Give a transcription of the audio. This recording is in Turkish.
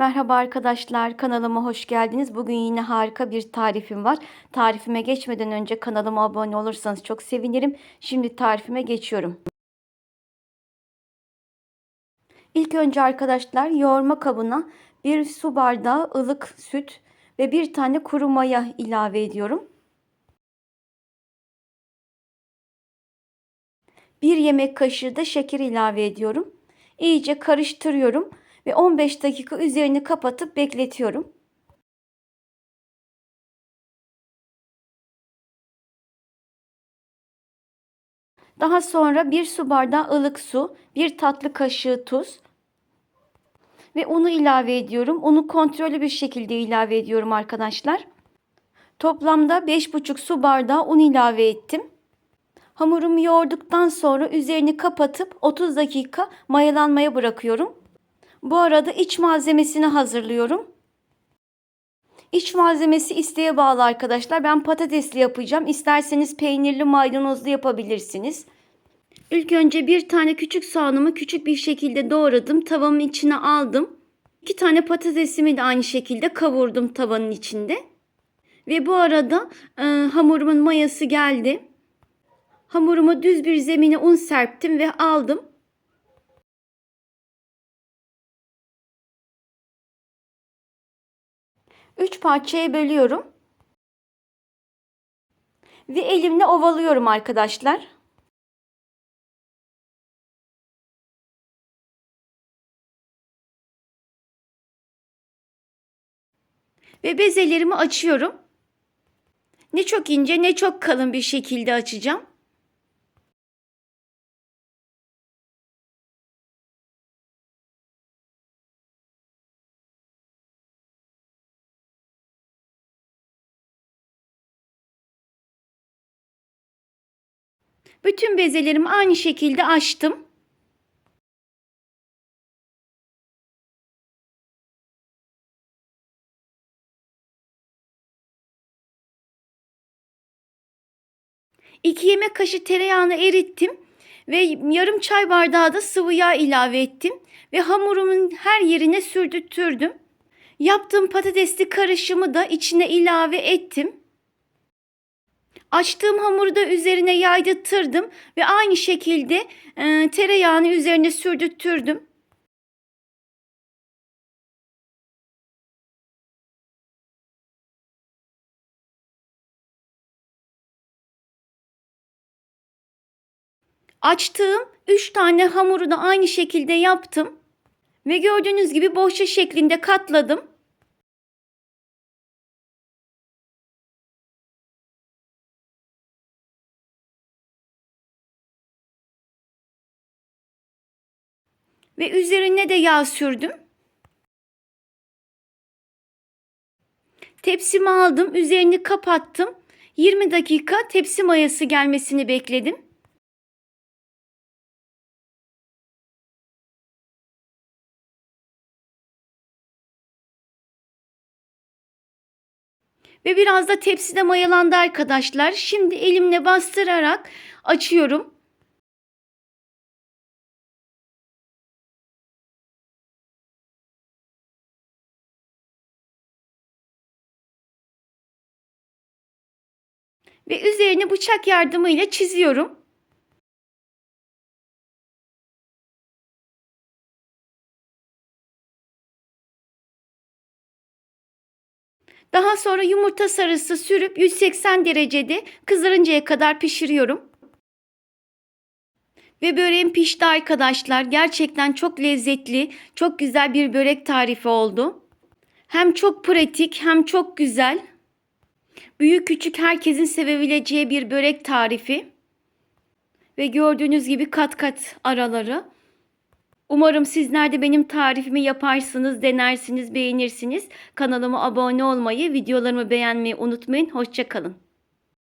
Merhaba arkadaşlar, kanalıma hoş geldiniz. Bugün yine harika bir tarifim var. Tarifime geçmeden önce kanalıma abone olursanız çok sevinirim. Şimdi tarifime geçiyorum. İlk önce arkadaşlar yoğurma kabına bir su bardağı ılık süt ve bir tane kuru maya ilave ediyorum. Bir yemek kaşığı da şeker ilave ediyorum. İyice karıştırıyorum ve 15 dakika üzerini kapatıp bekletiyorum. Daha sonra bir su bardağı ılık su, bir tatlı kaşığı tuz ve unu ilave ediyorum. Unu kontrollü bir şekilde ilave ediyorum arkadaşlar. Toplamda 5,5 su bardağı un ilave ettim. Hamurumu yoğurduktan sonra üzerini kapatıp 30 dakika mayalanmaya bırakıyorum. Bu arada iç malzemesini hazırlıyorum. İç malzemesi isteğe bağlı arkadaşlar. Ben patatesli yapacağım. İsterseniz peynirli maydanozlu yapabilirsiniz. İlk önce bir tane küçük soğanımı küçük bir şekilde doğradım. Tavamın içine aldım. İki tane patatesimi de aynı şekilde kavurdum tavanın içinde. Ve bu arada e, hamurumun mayası geldi. Hamuruma düz bir zemine un serptim ve aldım. Üç parçaya bölüyorum. Ve elimle ovalıyorum arkadaşlar. Ve bezelerimi açıyorum. Ne çok ince ne çok kalın bir şekilde açacağım. Bütün bezelerimi aynı şekilde açtım. İki yemek kaşığı tereyağını erittim ve yarım çay bardağı da sıvı yağ ilave ettim ve hamurumun her yerine sürdürttürdüm. Yaptığım patatesli karışımı da içine ilave ettim. Açtığım hamuru da üzerine yaydırttırdım ve aynı şekilde e, tereyağını üzerine sürdürttürdüm. Açtığım 3 tane hamuru da aynı şekilde yaptım. Ve gördüğünüz gibi bohça şeklinde katladım. Ve üzerine de yağ sürdüm. Tepsimi aldım, üzerini kapattım. 20 dakika tepsi mayası gelmesini bekledim. Ve biraz da tepside mayalandı arkadaşlar. Şimdi elimle bastırarak açıyorum. Ve üzerini bıçak yardımıyla çiziyorum. Daha sonra yumurta sarısı sürüp 180 derecede kızarıncaya kadar pişiriyorum. Ve böreğim pişti arkadaşlar. Gerçekten çok lezzetli, çok güzel bir börek tarifi oldu. Hem çok pratik hem çok güzel. Büyük küçük herkesin sevebileceği bir börek tarifi. Ve gördüğünüz gibi kat kat araları. Umarım sizler de benim tarifimi yaparsınız, denersiniz, beğenirsiniz. Kanalıma abone olmayı, videolarımı beğenmeyi unutmayın. Hoşçakalın.